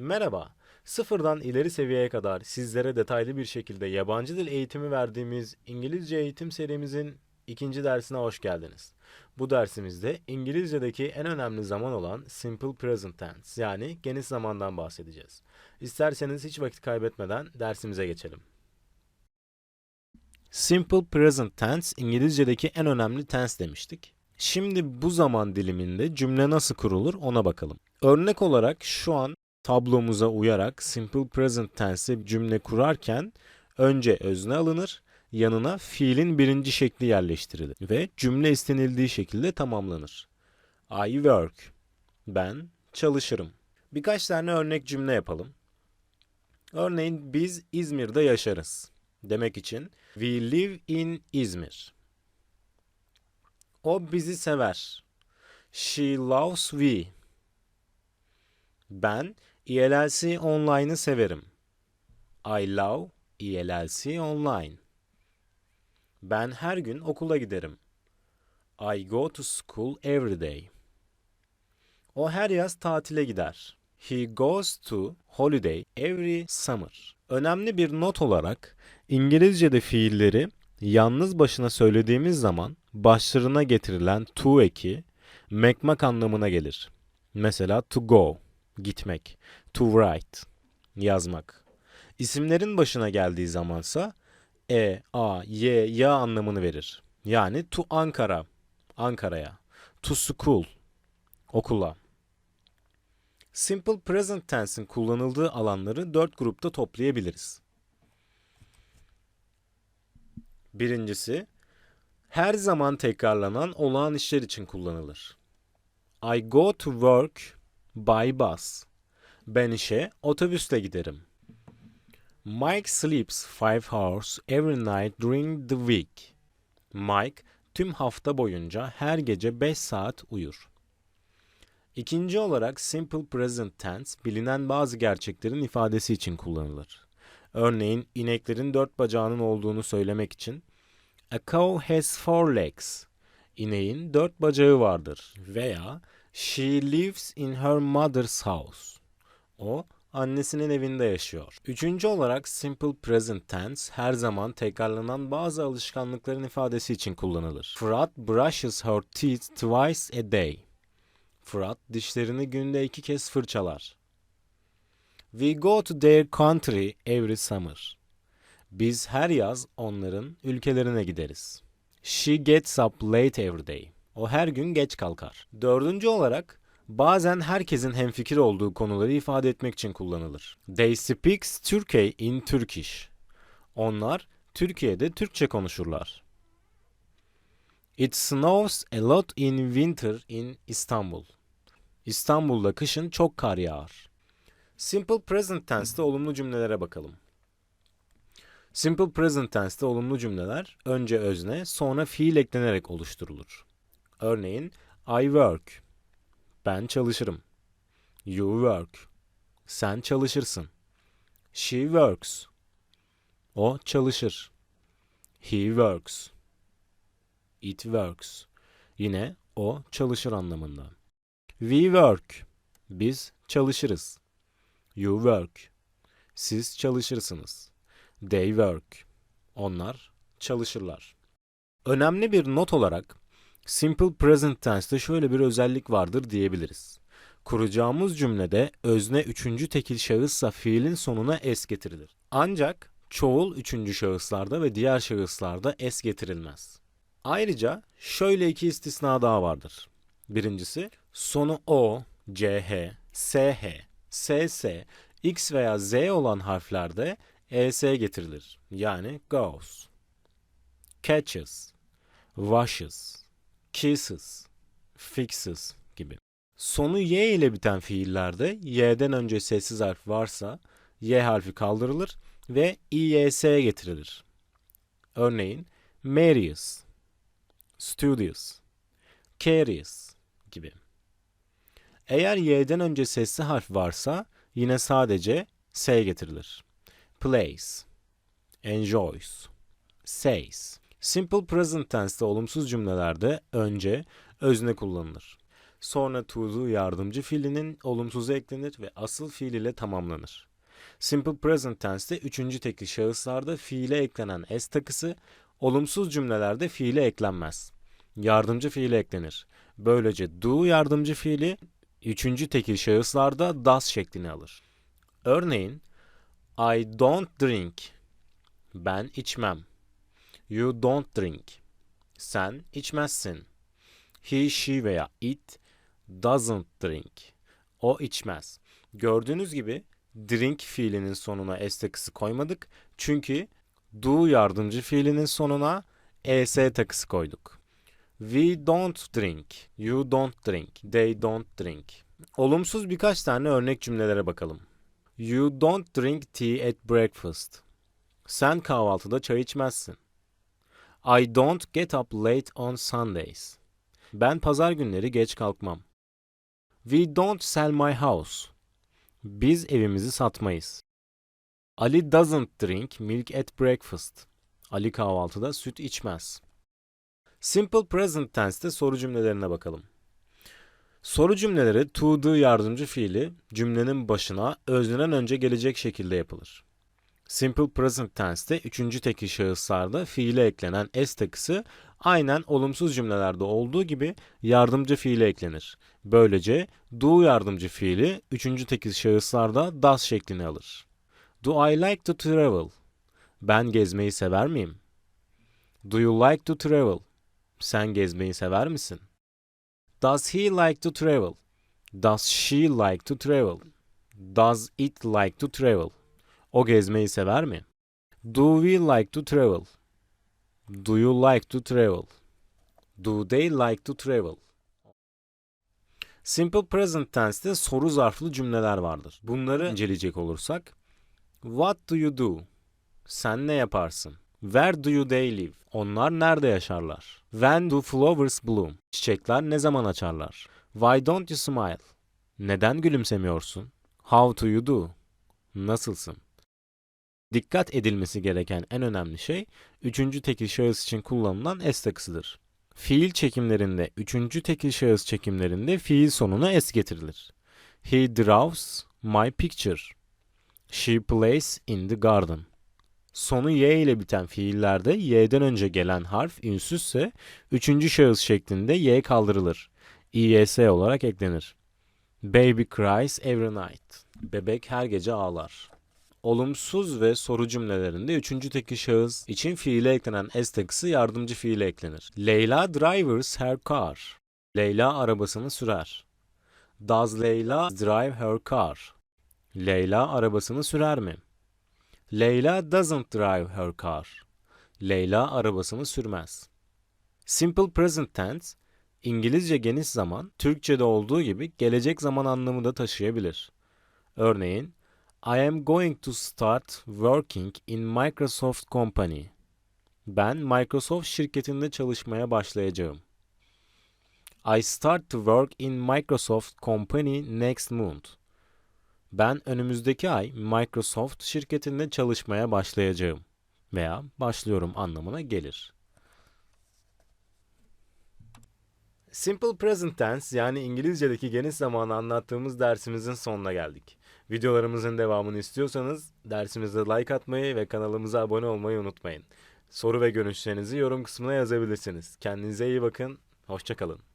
Merhaba. Sıfırdan ileri seviyeye kadar sizlere detaylı bir şekilde yabancı dil eğitimi verdiğimiz İngilizce eğitim serimizin ikinci dersine hoş geldiniz. Bu dersimizde İngilizce'deki en önemli zaman olan Simple Present Tense yani geniş zamandan bahsedeceğiz. İsterseniz hiç vakit kaybetmeden dersimize geçelim. Simple Present Tense İngilizce'deki en önemli tense demiştik. Şimdi bu zaman diliminde cümle nasıl kurulur ona bakalım. Örnek olarak şu an tablomuza uyarak simple present tense cümle kurarken önce özne alınır, yanına fiilin birinci şekli yerleştirilir ve cümle istenildiği şekilde tamamlanır. I work. Ben çalışırım. Birkaç tane örnek cümle yapalım. Örneğin biz İzmir'de yaşarız demek için we live in İzmir. O bizi sever. She loves we. Ben ELLC Online'ı severim. I love ELLC Online. Ben her gün okula giderim. I go to school every day. O her yaz tatile gider. He goes to holiday every summer. Önemli bir not olarak İngilizce'de fiilleri yalnız başına söylediğimiz zaman başlarına getirilen to eki mekmak anlamına gelir. Mesela to go gitmek, to write, yazmak. İsimlerin başına geldiği zamansa e, a, y, ya anlamını verir. Yani to Ankara, Ankara'ya, to school, okula. Simple present tense'in kullanıldığı alanları dört grupta toplayabiliriz. Birincisi, her zaman tekrarlanan olağan işler için kullanılır. I go to work by bus. Ben işe otobüsle giderim. Mike sleeps five hours every night during the week. Mike tüm hafta boyunca her gece 5 saat uyur. İkinci olarak simple present tense bilinen bazı gerçeklerin ifadesi için kullanılır. Örneğin ineklerin dört bacağının olduğunu söylemek için A cow has four legs. İneğin dört bacağı vardır veya She lives in her mother's house. O annesinin evinde yaşıyor. Üçüncü olarak simple present tense her zaman tekrarlanan bazı alışkanlıkların ifadesi için kullanılır. Fırat brushes her teeth twice a day. Fırat dişlerini günde iki kez fırçalar. We go to their country every summer. Biz her yaz onların ülkelerine gideriz. She gets up late every day. O her gün geç kalkar. Dördüncü olarak bazen herkesin hemfikir olduğu konuları ifade etmek için kullanılır. They speak Turkey in Turkish. Onlar Türkiye'de Türkçe konuşurlar. It snows a lot in winter in Istanbul. İstanbul'da kışın çok kar yağar. Simple present tense'te olumlu cümlelere bakalım. Simple present tense'te olumlu cümleler önce özne sonra fiil eklenerek oluşturulur. Örneğin I work. Ben çalışırım. You work. Sen çalışırsın. She works. O çalışır. He works. It works. Yine o çalışır anlamında. We work. Biz çalışırız. You work. Siz çalışırsınız. They work. Onlar çalışırlar. Önemli bir not olarak Simple present tense'te şöyle bir özellik vardır diyebiliriz. Kuracağımız cümlede özne üçüncü tekil şahıssa fiilin sonuna s getirilir. Ancak çoğul üçüncü şahıslarda ve diğer şahıslarda s getirilmez. Ayrıca şöyle iki istisna daha vardır. Birincisi sonu o, ch, sh, ss, x veya z olan harflerde es getirilir. Yani goes, catches, washes, kisses, fixes gibi. Sonu y ile biten fiillerde y'den önce sessiz harf varsa y harfi kaldırılır ve iys getirilir. Örneğin Marius, studious, curious gibi. Eğer y'den önce sesli harf varsa yine sadece s getirilir. Plays, enjoys, says. Simple present tense'te olumsuz cümlelerde önce özne kullanılır. Sonra to yardımcı fiilinin olumsuzu eklenir ve asıl fiil ile tamamlanır. Simple present tense'te üçüncü tekil şahıslarda fiile eklenen s takısı, olumsuz cümlelerde fiile eklenmez. Yardımcı fiile eklenir. Böylece do yardımcı fiili üçüncü tekil şahıslarda does şeklini alır. Örneğin I don't drink. Ben içmem. You don't drink. Sen içmezsin. He, she veya it doesn't drink. O içmez. Gördüğünüz gibi drink fiilinin sonuna s takısı koymadık. Çünkü do yardımcı fiilinin sonuna es takısı koyduk. We don't drink. You don't drink. They don't drink. Olumsuz birkaç tane örnek cümlelere bakalım. You don't drink tea at breakfast. Sen kahvaltıda çay içmezsin. I don't get up late on Sundays. Ben pazar günleri geç kalkmam. We don't sell my house. Biz evimizi satmayız. Ali doesn't drink milk at breakfast. Ali kahvaltıda süt içmez. Simple present tense'te soru cümlelerine bakalım. Soru cümleleri to do yardımcı fiili cümlenin başına özneden önce gelecek şekilde yapılır. Simple present tense'te üçüncü tekil şahıslarda fiile eklenen s takısı aynen olumsuz cümlelerde olduğu gibi yardımcı fiile eklenir. Böylece do yardımcı fiili üçüncü tekil şahıslarda does şeklini alır. Do I like to travel? Ben gezmeyi sever miyim? Do you like to travel? Sen gezmeyi sever misin? Does he like to travel? Does she like to travel? Does it like to travel? O gezmeyi sever mi? Do we like to travel? Do you like to travel? Do they like to travel? Simple present tense'te soru zarflı cümleler vardır. Bunları inceleyecek olursak What do you do? Sen ne yaparsın? Where do you they live? Onlar nerede yaşarlar? When do flowers bloom? Çiçekler ne zaman açarlar? Why don't you smile? Neden gülümsemiyorsun? How do you do? Nasılsın? Dikkat edilmesi gereken en önemli şey, üçüncü tekil şahıs için kullanılan s takısıdır. Fiil çekimlerinde, üçüncü tekil şahıs çekimlerinde fiil sonuna s getirilir. He draws my picture. She plays in the garden. Sonu y ile biten fiillerde y'den önce gelen harf ünsüzse üçüncü şahıs şeklinde y kaldırılır. is olarak eklenir. Baby cries every night. Bebek her gece ağlar. Olumsuz ve soru cümlelerinde üçüncü tekil şahıs için fiile eklenen s takısı yardımcı fiile eklenir. Leyla drives her car. Leyla arabasını sürer. Does Leyla drive her car? Leyla arabasını sürer mi? Leyla doesn't drive her car. Leyla arabasını sürmez. Simple present tense, İngilizce geniş zaman, Türkçe'de olduğu gibi gelecek zaman anlamı da taşıyabilir. Örneğin, I am going to start working in Microsoft Company. Ben Microsoft şirketinde çalışmaya başlayacağım. I start to work in Microsoft Company next month. Ben önümüzdeki ay Microsoft şirketinde çalışmaya başlayacağım veya başlıyorum anlamına gelir. Simple Present Tense yani İngilizce'deki geniş zamanı anlattığımız dersimizin sonuna geldik. Videolarımızın devamını istiyorsanız dersimize like atmayı ve kanalımıza abone olmayı unutmayın. Soru ve görüşlerinizi yorum kısmına yazabilirsiniz. Kendinize iyi bakın, hoşçakalın.